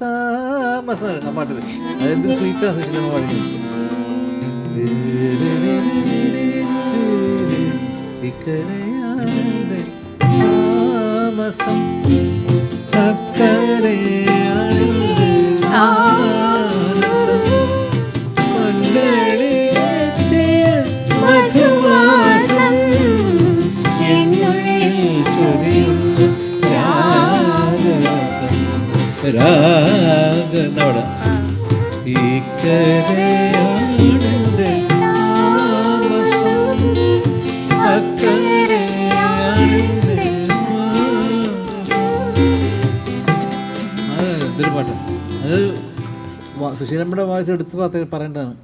താമസം. ആ പാട്ടിൽ അതെന്ത് സ്വീറ്റാ സുശീലമ്മ പാടിക്കുന്നത് ഇക്കരയാണെന്റെ താമസം. ഇക്കരയാണെന്റെ താമസം. അത് എന്തൊരു അത് സുശീലമ്മയുടെ വായിച്ച് എടുത്ത് പാത്ര പറയേണ്ടതാണ്.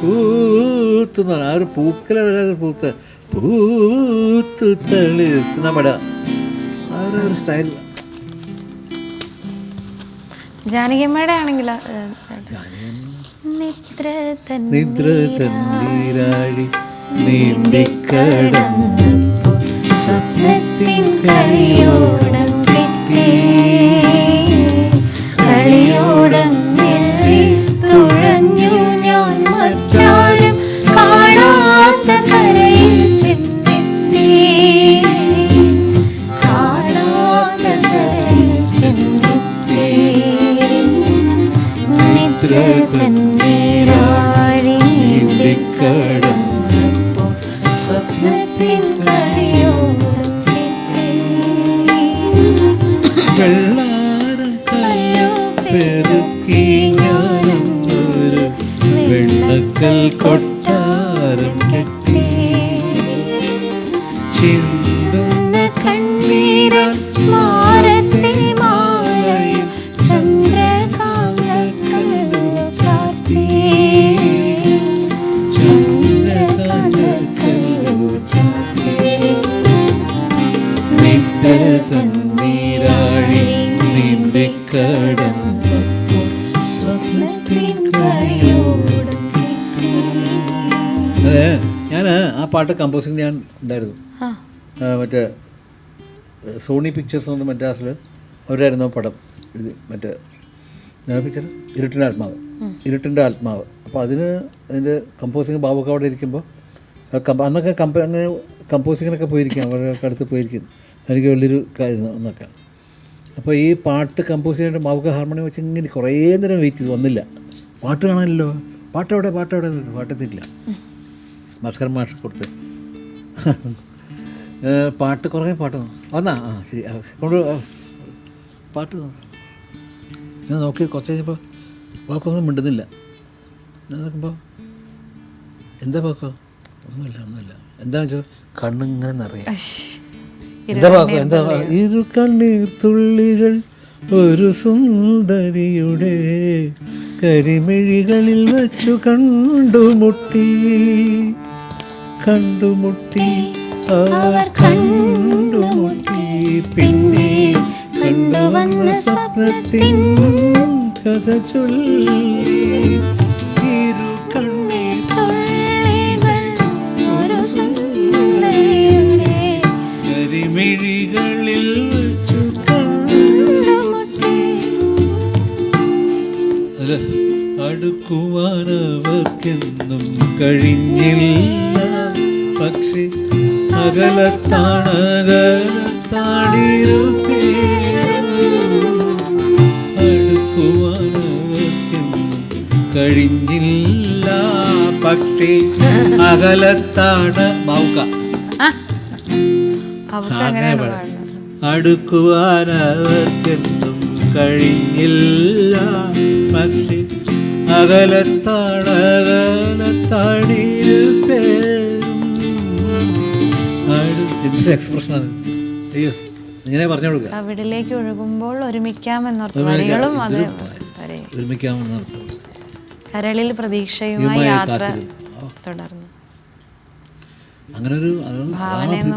പൂത്തുന്ന ആ ഒരു പൂക്കല പൂത്ത് പൂത്ത തളിർത്ത് നമ്മുടെ ആ ഒരു സ്റ്റൈൽ ജാനകിയമ്മയുടെ ആണെങ്കിൽ നിദ്ര തന്നീരാഴി നീന്തിക്കടന്നു സ്വപ്നത്തിൻ കളിയോടം നീന്തിക്കടന്നപ്പോൾ സ്വപ്നത്തിൻ കളിയോടം കിട്ടി വെള്ളാരം കയ്യോ പെരുക്കി ഞാനൊരു വെള്ളക്കൽ കൊട്ടാരം കെട്ടി. അതെ ഞാൻ ആ പാട്ട് കമ്പോസിങ് ഞാൻ ഉണ്ടായിരുന്നു. മറ്റേ സോണി പിക്ചേഴ്സ് എന്ന് പറഞ്ഞ മദ്രാസിൽ അവരായിരുന്നു പടം ഇത് മറ്റേ പിക്ചർ ഇരുട്ടിന്റെ ആത്മാവ്. ഇരുട്ടിന്റെ ആത്മാവ്. അപ്പോൾ അതിന് അതിന്റെ കമ്പോസിങ് ബാബുക്ക് അവിടെ ഇരിക്കുമ്പോൾ അന്നൊക്കെ കമ്പ അങ്ങനെ കമ്പോസിങ്ങിനൊക്കെ പോയിരിക്കും അവരുടെ അടുത്ത് പോയിരിക്കും. എനിക്ക് വലിയൊരു കാര്യം അന്നൊക്കെ. അപ്പോൾ ഈ പാട്ട് കമ്പോസ് ചെയ്യാനായിട്ട് മാവുക ഹാർമോണിയം വെച്ച് ഇങ്ങനെ കുറേ നേരം വെയിറ്റ് ചെയ്ത് വന്നില്ല. പാട്ട് കാണാനല്ലോ പാട്ട് എവിടെ പാട്ട് എവിടെ? പാട്ടെത്തിയില്ല ഭാസ്കരൻ മാഷ് കൊടുത്ത്. പാട്ട് കുറേ പാട്ട് വന്നാ? ആ ശരി. കൊണ്ട് പാട്ട് ഞാൻ നോക്കി കുറച്ച് കഴിഞ്ഞപ്പോൾ വാക്കൊന്നും മിണ്ടുന്നില്ല. ഞാൻ നോക്കുമ്പോൾ എന്താ വാക്കോ? ഒന്നുമില്ല ഒന്നുമില്ല. എന്താ വെച്ചോ? കണ്ണിങ്ങനെ നിറയാം. എന്താ വാക്കോ? എന്താ ഇരു കണ്ണീർ തുള്ളികൾ ഒരു സുന്ദരിയുടെ കരിമിഴികളിൽ വെച്ചു കണ്ടുമുട്ടി കണ്ടുമുട്ടി അവർ കണ്ടുമുട്ടി. പിന്നെ കണ്ടുവന്ന സ്വപ്നത്തിൻ കഥ ചൊല്ലി അടുക്കുവാനവർക്കെന്നും കഴിഞ്ഞില്ല. പക്ഷെ അകലത്താണകലത്താണിരുപ്പേ കഴിഞ്ഞില്ല പക്ഷി അകലത്താണ് മൗക അടുക്കുവാനവർക്കെന്നും കഴിഞ്ഞില്ല പക്ഷി അകലത്താണ് എന്തൊരു എക്സ്പ്രഷനാണ് അയ്യോ ഇങ്ങനെ പറഞ്ഞു കൊടുക്കുക അവിടിലേക്ക് ഒഴുകുമ്പോൾ ഒരുമിക്കാം. എന്നോർത്ത് വരികളും അത്. ഒരുമിക്കാം കരളിൽ പ്രതീക്ഷയുമായി യാത്ര തുടർന്നു. അങ്ങനെ ഒരു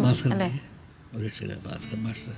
ഭാസ്കരൻ ഭാസ്കരൻ മാസ്റ്റർ